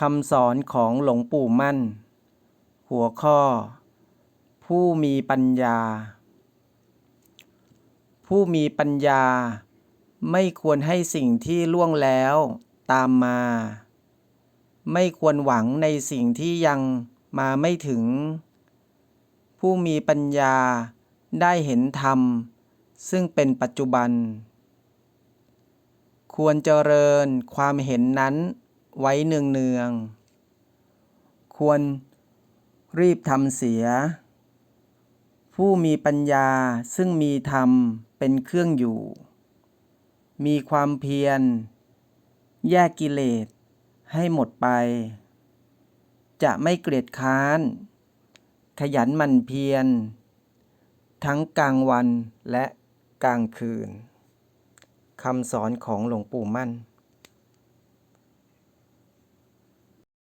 คำสอนของหลวงปู่มั่น หัวข้อ ผู้มีปัญญา ผู้มีปัญญา ไม่ควรให้สิ่งที่ล่วงแล้วตามมา ไม่ควรหวังในสิ่งที่ยังมาไม่ถึง ผู้มีปัญญาได้เห็นธรรม ซึ่งเป็นปัจจุบัน ควรเจริญความเห็นนั้น ไว้เนืองๆควรรีบทำเสีย ผู้มีปัญญาซึ่งมีธรรมเป็นเครื่องอยู่ มีความเพียร แยกกิเลสให้หมดไป จะไม่เกลียดค้าน ขยันหมั่นเพียร ทั้งกลางวันและกลางคืนคำสอนของหลวงปู่มั่น